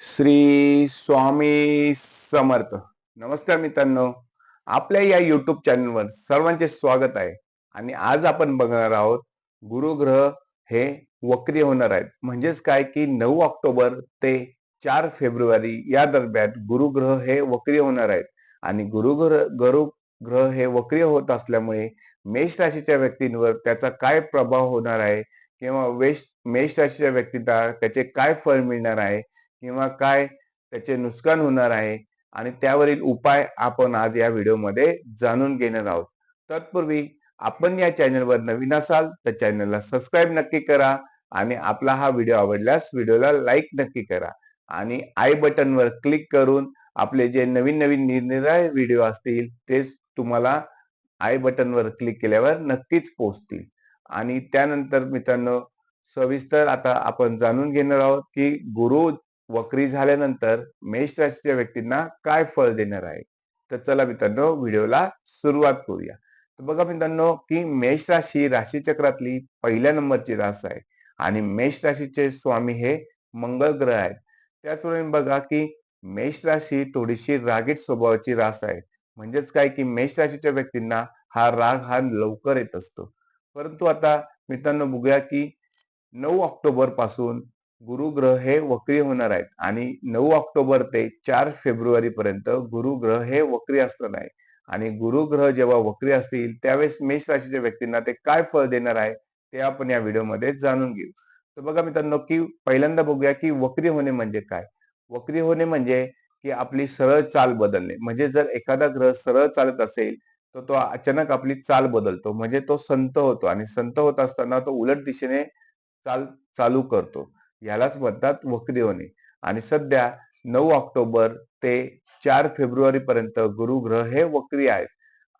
श्री स्वामी समर्थ. नमस्कार मित्रांनो. आपल्या या युट्यूब चॅनलवर सर्वांचे स्वागत आहे. आणि आज आपण बघणार आहोत गुरुग्रह हे वक्री होणार आहेत. म्हणजेच काय की नऊ ऑक्टोबर ते चार फेब्रुवारी या दरम्यान गुरुग्रह हे वक्री होणार आहेत. आणि गुरुग्रह गुरुग्रह हे वक्रिय होत असल्यामुळे मेष राशीच्या व्यक्तींवर त्याचा काय प्रभाव होणार आहे? किंवा वेश मेष राशीच्या व्यक्तीला त्याचे काय फळ मिळणार आहे? किंवा काय त्याचे नुकसान होणार आहे आणि त्यावरील उपाय आपण आज या व्हिडिओमध्ये जाणून घेणार आहोत. तत्पूर्वी आपण या चॅनलवर नवीन असाल तर चॅनलला सबस्क्राईब नक्की करा आणि आपला हा व्हिडिओ आवडल्यास व्हिडिओला लाईक नक्की करा आणि आय बटनवर क्लिक करून आपले जे नवीन नवीन निरनिराळे व्हिडिओ असतील ते तुम्हाला आय बटनवर क्लिक केल्यावर नक्कीच पोहोचतील आणि त्यानंतर मित्रांनो सविस्तर आता आपण जाणून घेणार आहोत की गुरु वक्री झाल्यानंतर मेष राशीच्या व्यक्तींना काय फळ देणार आहे? तर चला मित्रांनो व्हिडिओला सुरुवात करूया. तर बघा मित्रांनो की मेष राशी राशीचक्रातली पहिल्या नंबरची रास आहे आणि मेष राशीचे स्वामी हे मंगळ ग्रह आहेत. त्याचप्रमाणे बघा की मेष राशी थोडीशी रागीट स्वभावाची रास आहे. म्हणजेच काय की मेष राशीच्या व्यक्तींना हा राग हा लवकर येत असतो. परंतु आता मित्रांनो बघूया की नऊ ऑक्टोबरपासून गुरुग्रह हे वक्री होणार आहेत. आणि नऊ ऑक्टोबर ते चार फेब्रुवारी पर्यंत गुरुग्रह हे वक्री असणार आहे. आणि गुरुग्रह जेव्हा वक्री असतील त्यावेळेस मेष राशीच्या व्यक्तींना ते काय फळ देणार आहे ते आपण या व्हिडिओमध्ये जाणून घेऊ. तर बघा मित्रांनो की पहिल्यांदा बघूया की वक्री होणे म्हणजे काय? वक्री होणे म्हणजे की आपली सरळ चाल बदलणे. म्हणजे जर एखादा ग्रह सरळ चालत असेल तर तो अचानक आपली चाल बदलतो. म्हणजे तो संत होतो. आणि संत होत असताना तो उलट दिशेने चाल चालू करतो. यालाच म्हणतात वक्री होणे आणि सध्या नऊ ऑक्टोबर ते चार फेब्रुवारी पर्यंत गुरुग्रह हे वक्री आहेत.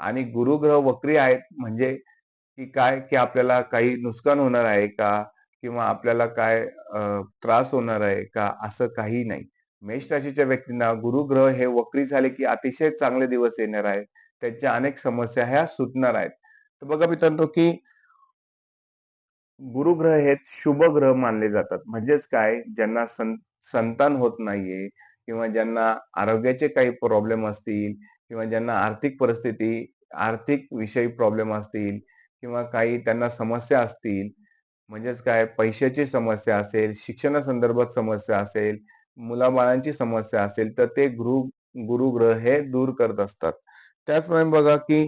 आणि गुरुग्रह वक्री आहेत म्हणजे की काय? की आपल्याला काही नुकसान होणार आहे का? किंवा आपल्याला काय त्रास होणार आहे का? असं काही नाही. मेष राशीच्या व्यक्तींना गुरुग्रह हे वक्री झाले की अतिशय चांगले दिवस येणार आहेत. त्यांच्या अनेक समस्या ह्या सुटणार आहेत. तर बघा मित्रांनो की गुरुग्रह हे शुभ ग्रह मानले जातात. म्हणजेच काय? ज्यांना संतान होत नाहीये किंवा ज्यांना आरोग्याचे काही प्रॉब्लेम असतील किंवा ज्यांना आर्थिक परिस्थिती आर्थिक विषयी प्रॉब्लेम असतील किंवा काही त्यांना समस्या असतील म्हणजेच काय? पैशाची समस्या असेल शिक्षणासंदर्भात समस्या असेल मुलाबाळांची समस्या असेल तर ते गुरु गुरुग्रह हे दूर करत असतात. त्याचप्रमाणे बघा की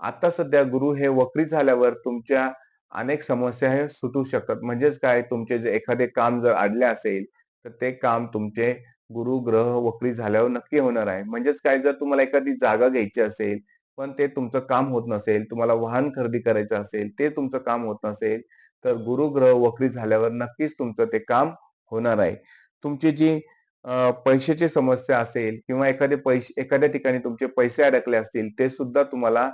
आता सध्या गुरु हे वक्री झाल्यावर तुमच्या अनेक समस्या हे सुटू शकतात. म्हणजेच काय? तुमचे जे एखादे काम जर अडले असेल तर ते काम तुमचे गुरु ग्रह वक्री झाल्यावर नक्की होणार आहे. म्हणजेच काय? जर तुम्हाला एखादी जागा घ्यायची असेल पण ते तुमचं काम होत नसेल तुम्हाला वाहन खरेदी करायचं असेल ते तुमचं काम होत नसेल तर गुरु ग्रह वक्री झाल्यावर नक्कीच तुमचं ते काम होणार आहे. तुमची जी पैशाची समस्या असेल किंवा एखादे पैसे एखाद्या ठिकाणी तुमचे पैसे अडकले असतील ते सुद्धा तुम्हाला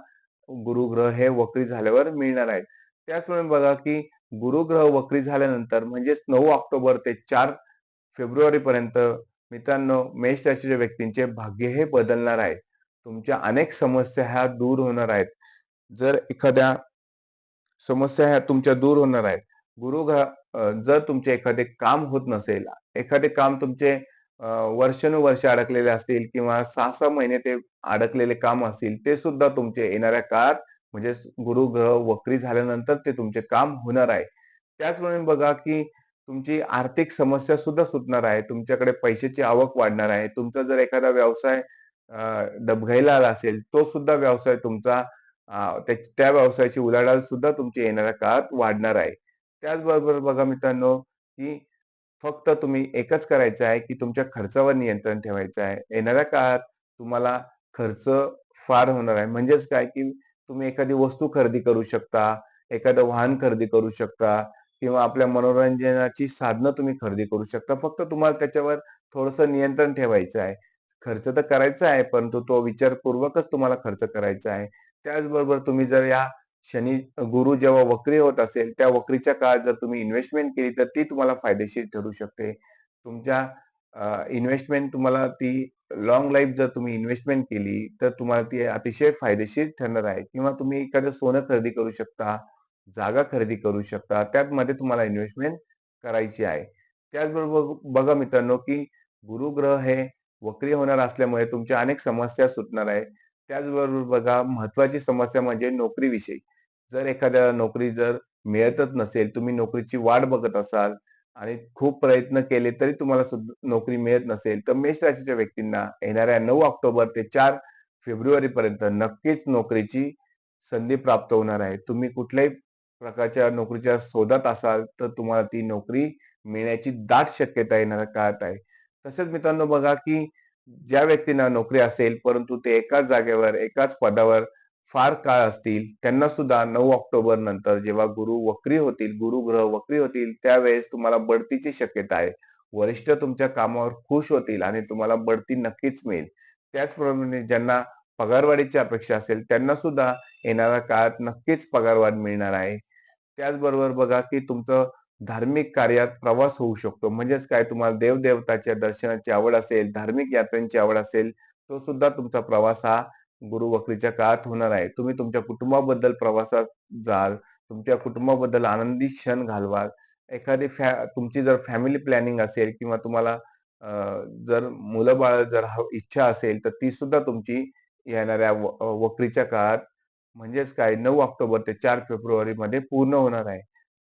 गुरुग्रह हे वक्री झाल्यावर मिळणार आहेत. त्याचप्रमाणे बघा की गुरुग्रह वक्री झाल्यानंतर म्हणजेच नऊ ऑक्टोबर ते चार फेब्रुवारी पर्यंत मित्रांनो मेष राशीच्या व्यक्तींचे भाग्य हे बदलणार आहे. तुमच्या अनेक समस्या ह्या दूर होणार आहेत. जर एखाद्या समस्या ह्या तुमच्या दूर होणार आहेत. गुरुग्रह जर तुमचे एखादे काम होत नसेल एखादे काम तुमचे वर्षानुवर्ष अडकलेले असतील किंवा सहा सहा महिने ते अडकलेले काम असतील ते सुद्धा तुमचे येणाऱ्या काळात म्हणजे गुरुग्रह वक्री झाल्यानंतर ते तुमचे काम होणार आहे. त्याचप्रमाणे बघा की तुमची आर्थिक समस्या सुद्धा सुटणार आहे. तुमच्याकडे पैशाची आवक वाढणार आहे. तुमचा जर एखादा व्यवसाय डबघाईला आला असेल तो सुद्धा व्यवसाय तुमचा त्या व्यवसायाची उलाढाल सुद्धा तुमची येणाऱ्या काळात वाढणार आहे. त्याचबरोबर बघा मित्रांनो की फक्त तुम्ही एकच करायचं आहे की तुमच्या खर्चावर नियंत्रण ठेवायचं आहे. येणाऱ्या काळात तुम्हाला खर्च फार होणार आहे. म्हणजेच काय की तुम्ही एखादी वस्तू खरेदी करू शकता एखादं वाहन खरेदी करू शकता किंवा आपल्या मनोरंजनाची साधनं तुम्ही खरेदी करू शकता. फक्त तुम्हाला त्याच्यावर थोडस नियंत्रण ठेवायचं आहे. खर्च तर करायचा आहे परंतु तो विचारपूर्वकच तुम्हाला खर्च करायचा आहे. त्याचबरोबर तुम्ही जर या शनी गुरु जेव्हा वक्री होत असेल त्या वक्रीच्या काळात जर तुम्ही इन्व्हेस्टमेंट केली तर ती तुम्हाला फायदेशीर ठरू शकते. तुमच्या इन्व्हेस्टमेंट तुम्हाला ती लॉंग लाईफ जर तुम्ही इन्व्हेस्टमेंट केली तर तुम्हाला ती अतिशय फायदेशीर ठरणार आहे किंवा तुम्ही एखादं सोनं खरेदी करू शकता जागा खरेदी करू शकता त्यामध्ये तुम्हाला इन्व्हेस्टमेंट करायची आहे त्याचबरोबर बघा मित्रांनो की गुरुग्रह हे वक्री होणार असल्यामुळे तुमच्या अनेक समस्या सुटणार आहे. त्याचबरोबर बघा महत्त्वाची समस्या म्हणजे नोकरीविषयी. जर एखाद्या नोकरी जर मिळतच नसेल, तुम्ही नोकरीची वाट बघत असाल आणि खूप प्रयत्न केले तरी तुम्हाला नोकरी मिळत नसेल, तर मेष राशीच्या व्यक्तींना येणाऱ्या नऊ ऑक्टोबर ते चार फेब्रुवारी पर्यंत नक्कीच नोकरीची संधी प्राप्त होणार आहे. तुम्ही कुठल्याही प्रकारच्या नोकरीच्या शोधात असाल, तर तुम्हाला ती नोकरी मिळण्याची दाट शक्यता येणाऱ्या काळात आहे. तसेच मित्रांनो बघा, की ज्या व्यक्तींना नोकरी असेल, परंतु ते एकाच जागेवर, एकाच पदावर फार काळ असतील, त्यांना सुद्धा नऊ ऑक्टोबर नंतर जेव्हा गुरु वक्री होतील, गुरुग्रह वक्री होतील, त्यावेळेस तुम्हाला बढतीची शक्यता आहे. वरिष्ठ तुमच्या कामावर खुश होतील आणि तुम्हाला बढती नक्कीच मिळेल. त्याचप्रमाणे ज्यांना पगारवाढीची अपेक्षा असेल, त्यांना सुद्धा येणाऱ्या काळात नक्कीच पगारवाढ मिळणार आहे. त्याचबरोबर बघा, की तुमचं धार्मिक कार्यात प्रवास होऊ शकतो. म्हणजेच काय तुम्हाला देव-देवताच्या दर्शनाची आवड असेल, धार्मिक यात्रांची आवड असेल, तो सुद्धा तुमचा प्रवास हा गुरु वक्रीच्या काळात होणार आहे. तुम्ही तुमच्या कुटुंबाबद्दल प्रवासात जाल, तुमच्या कुटुंबाबद्दल आनंदी क्षण घालवाल. एखादी फॅ तुमची जर फॅमिली प्लॅनिंग असेल किंवा तुम्हाला जर मुलं-बाळ जर इच्छा असेल, तर ती सुद्धा तुमची येणाऱ्या वक्रीच्या काळात म्हणजेच काय नऊ ऑक्टोबर ते 4 फेब्रुवारीमध्ये पूर्ण होणार आहे.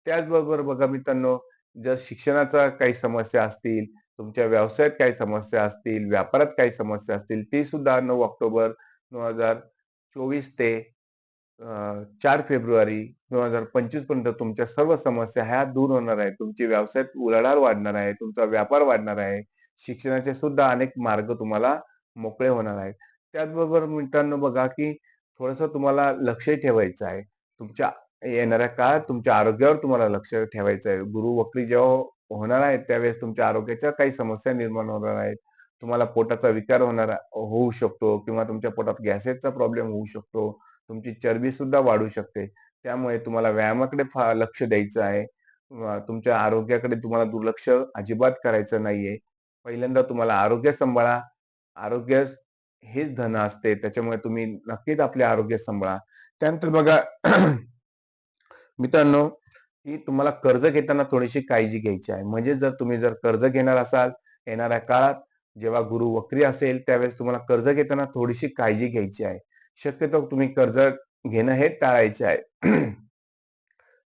त्याचबरोबर बघा मित्रांनो, जर शिक्षणाचा काही समस्या असतील, तुमच्या व्यवसायात काही समस्या असतील, व्यापारात काही समस्या असतील, ती सुद्धा नऊ ऑक्टोबर 2024 ते चार फेब्रुवारी दोन हजार पंचवीसपर्यंत तुमच्या सर्व समस्या ह्या दूर होणार आहेत. तुमची व्यवसायात उलाढाल वाढणार आहे, तुमचा व्यापार वाढणार आहे. शिक्षणाचे सुद्धा अनेक मार्ग तुम्हाला मोकळे होणार आहेत. त्याचबरोबर मित्रांनो बघा, की थोडस तुम्हाला लक्ष ठेवायचं आहे. तुमच्या येणाऱ्या काळात तुमच्या आरोग्यावर तुम्हाला लक्ष ठेवायचं आहे. गुरु वक्री जेव्हा होणार आहेत, त्यावेळेस तुमच्या आरोग्याच्या काही समस्या निर्माण होणार आहेत. तुम्हाला पोटाचा विकार होणार होऊ शकतो किंवा तुमच्या पोटात गॅसेसचा प्रॉब्लेम होऊ शकतो. तुमची चरबी सुद्धा वाढू शकते. त्यामुळे तुम्हाला व्यायामाकडे फार लक्ष द्यायचं आहे. तुमच्या आरोग्याकडे तुम्हाला दुर्लक्ष अजिबात करायचं नाहीये. पहिल्यांदा तुम्हाला आरोग्य सांभाळा. आरोग्य हेच धन असते. त्याच्यामुळे तुम्ही नक्कीच आपले आरोग्य सांभाळा. त्यानंतर बघा मित्रांनो, की तुम्हाला कर्ज घेताना थोडीशी काळजी घ्यायची आहे. म्हणजे जर तुम्ही जर कर्ज घेणार असाल, येणाऱ्या काळात जेव्हा गुरु वक्री असेल, त्यावेळेस तुम्हाला कर्ज घेताना थोडीशी काळजी घ्यायची आहे. शक्यतो तुम्ही कर्ज घेणं हे टाळायचे आहे.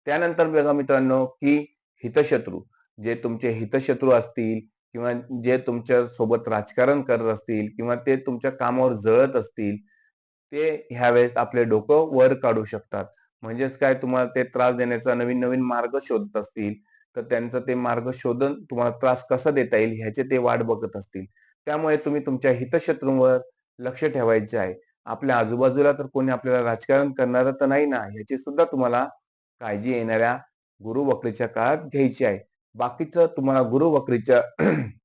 त्यानंतर बघा मित्रांनो, की हितशत्रू जे तुमचे हितशत्रू असतील किंवा जे तुमच्यासोबत राजकारण करत असतील किंवा ते तुमच्या कामावर जळत असतील, ते ह्यावेळेस आपले डोकं वर काढू शकतात. म्हणजेच काय तुम्हाला ते त्रास देण्याचा नवीन-नवीन मार्ग शोधत असतील, तर त्यांचा ते मार्ग शोधून तुम्हाला त्रास कसा देता येईल ह्याची ते वाट बघत असतील. त्यामुळे तुम्ही तुमच्या हितशत्रूंवर लक्ष ठेवायचे आहे. आपल्या आजूबाजूला तर कोणी आपल्याला राजकारण करणार तर नाही ना, ह्याची सुद्धा तुम्हाला काळजी येणाऱ्या गुरु वक्रीच्या काळात घ्यायची आहे. बाकीचं तुम्हाला गुरु वक्रीच्या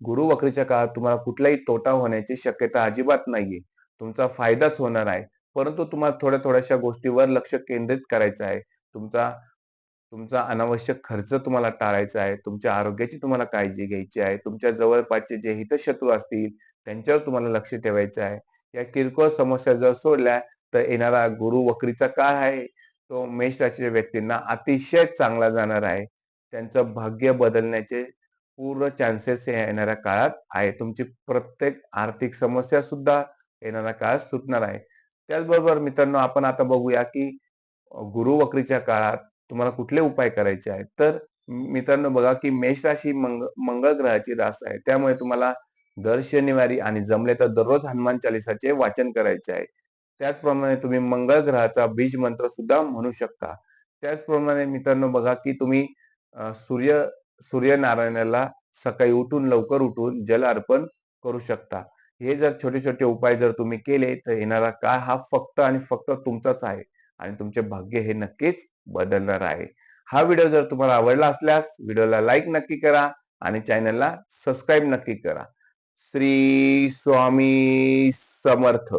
गुरु वक्रीच्या काळात तुम्हाला कुठलाही तोटा होण्याची शक्यता अजिबात नाहीये. तुमचा फायदाच होणार आहे. परंतु तुम्हाला थोड्या-थोड्याशा गोष्टीवर लक्ष केंद्रित करायचं आहे. तुमचा तुमचा अनावश्यक खर्च तुम्हाला टाळायचा आहे. तुमच्या आरोग्याची तुम्हाला काळजी घ्यायची आहे. तुमच्या जवळपासचे जे हितशत्रू असतील, त्यांच्यावर तुम्हाला लक्ष ठेवायचं आहे. या किरकोळ समस्या जर सोडल्या, तर येणारा गुरु वक्रीचा काळ आहे, तो मेष राशीच्या व्यक्तींना अतिशय चांगला जाणार आहे. त्यांचं भाग्य बदलण्याचे पूर्ण चान्सेस हे येणाऱ्या काळात आहे. तुमची प्रत्येक आर्थिक समस्या सुद्धा येणाऱ्या काळात सुटणार आहे. त्याचबरोबर मित्रांनो, आपण आता बघूया, की गुरु वक्रीच्या काळात तुम्हाला कुठले उपाय करायचे आहेत. तर मित्रांनो बघा, की मेष राशी मंग मंगळ ग्रहाची रास आहे. त्यामुळे तुम्हाला दर शनिवारी आणि जमले तर दररोज हनुमान चालिसाचे वाचन करायचे आहे. त्याचप्रमाणे तुम्ही मंगळ ग्रहाचा बीज मंत्र सुद्धा म्हणू शकता. त्याचप्रमाणे मित्रांनो बघा, की तुम्ही सूर्य सूर्यनारायणाला सकाळी उठून लवकर उठून जल अर्पण करू शकता. हे जर छोटे-छोटे उपाय जर तुम्ही केले, तर येणारा काळ हा फक्त आणि फक्त तुमचाच आहे आणि तुमचे भाग्य हे नक्कीच बदलणार आहे. हा व्हिडिओ जर तुम्हाला आवडला असल्यास व्हिडिओला लाईक नक्की करा आणि चॅनलला सबस्क्राईब नक्की करा. श्री स्वामी समर्थ.